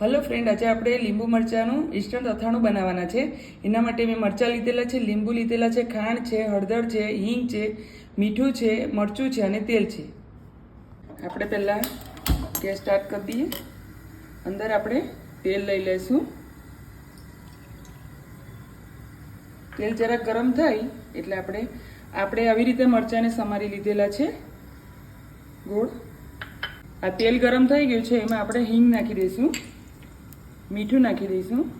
Hello friend આજે આપણે લીંબુ મરચાંનું ઇન્સ્ટન્ટ અથાણું બનાવવાના છે. એના માટે મેં મરચાં લીધેલા છે, લીંબુ લીધેલા છે, ખાંડ છે, હળદર છે, હિંગ છે, મીઠું છે, મરચું છે અને તેલ છે. આપણે પહેલાં ગેસ સ્ટાર્ટ કરી દઈએ. અંદર આપણે તેલ લઈ લઈશું. તેલ જરાક ગરમ થાય એટલે આપણે આપણે આવી રીતે મરચાંને સમારી લીધેલા છે. ગોળ. આ તેલ ગરમ થઈ ગયું છે, એમાં આપણે હિંગ નાખી દઈશું. મીઠું નાખી દઈશું.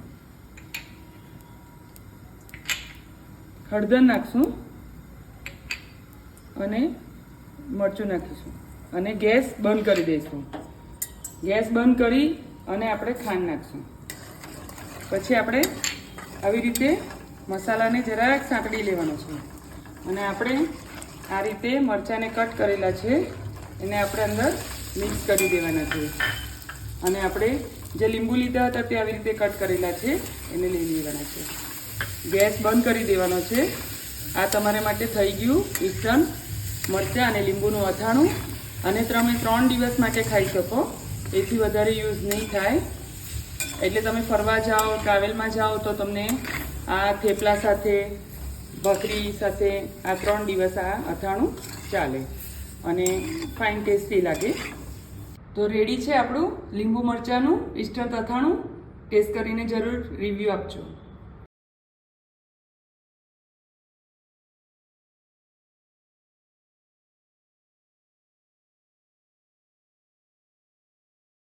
હળદર નાખશું. અને મરચું નાખીશું. અને ગેસ બંધ કરી દઈશું. ગેસ બંધ કરી અને આપણે ખાંડ નાખશું. પછી આપણે આવી રીતે મસાલાને જરાક સાંકળી લેવાનો છે. અને આપણે આ રીતે મરચાંને કટ કરેલા છે. એને આપણે અંદર મિક્સ કરી દેવાના છે. અને આપણે જે લીંબુ લીધા હતા તે આવી રીતે કટ કરેલા છે, એને લઈ લેવાના છે. ગેસ બંધ કરી દેવાનો છે. આ તમારા માટે થઈ ગયું ઇસ્ટર્ન મરચાં અને લીંબુનું અથાણું. અને તમે ત્રણ દિવસ માટે ખાઈ શકો. એથી વધારે યુઝ નહીં થાય. એટલે તમે ફરવા જાઓ, ટ્રાવેલમાં જાઓ, તો તમને આ થેપલા સાથે, ભાખરી સાથે આ ત્રણ દિવસ આ અથાણું ચાલે. અને ફાઇન ટેસ્ટી લાગે. તો રેડી છે આપણું લીંબુ મરચાંનું ઇસ્ટર અથાણું ટેસ્ટ કરીને જરૂર રિવ્યૂ આપજો.